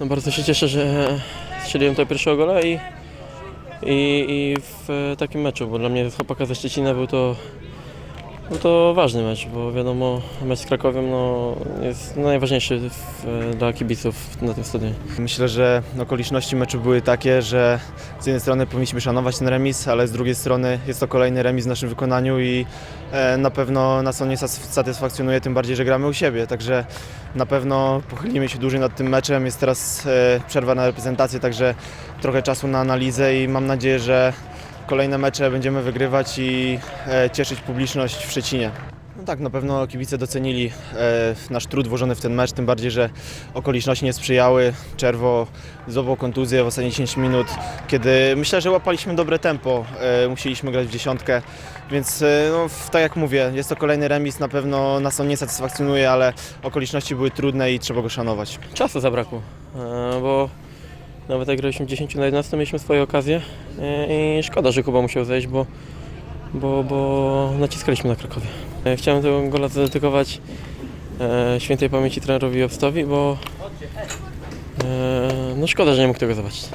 No bardzo się cieszę, że strzeliłem tego pierwszego gola i, i, i w takim meczu, bo dla mnie chłopaka ze Szczecina był to, był to ważny mecz, bo wiadomo, mecz z Krakowiem no, jest najważniejszy w, dla kibiców na tym stadionie. Myślę, że okoliczności meczu były takie, że z jednej strony powinniśmy szanować ten remis, ale z drugiej strony jest to kolejny remis w naszym wykonaniu i e, na pewno nas on nie satysfakcjonuje, tym bardziej, że gramy u siebie. Także na pewno pochylimy się dłużej nad tym meczem. Jest teraz e, przerwa na reprezentację, także trochę czasu na analizę i mam nadzieję, że kolejne mecze będziemy wygrywać i e, cieszyć publiczność w Szczecinie. No tak, na pewno kibice docenili e, nasz trud włożony w ten mecz, tym bardziej, że okoliczności nie sprzyjały. Czerwo zdobył kontuzję w ostatnie 10 minut, kiedy myślę, że łapaliśmy dobre tempo. E, musieliśmy grać w dziesiątkę, więc no, tak jak mówię, jest to kolejny remis, na pewno nas on nie satysfakcjonuje, ale okoliczności były trudne i trzeba go szanować. Czasu zabrakło, bo nawet jak graliśmy 10 na 11, mieliśmy swoje okazje e, i szkoda, że Kuba musiał zejść, bo, bo, bo naciskaliśmy na Krakowie. E, Chciałem tego gola zadedykować e, świętej pamięci trenerowi Obstowi, bo no szkoda, że nie mógł tego zobaczyć.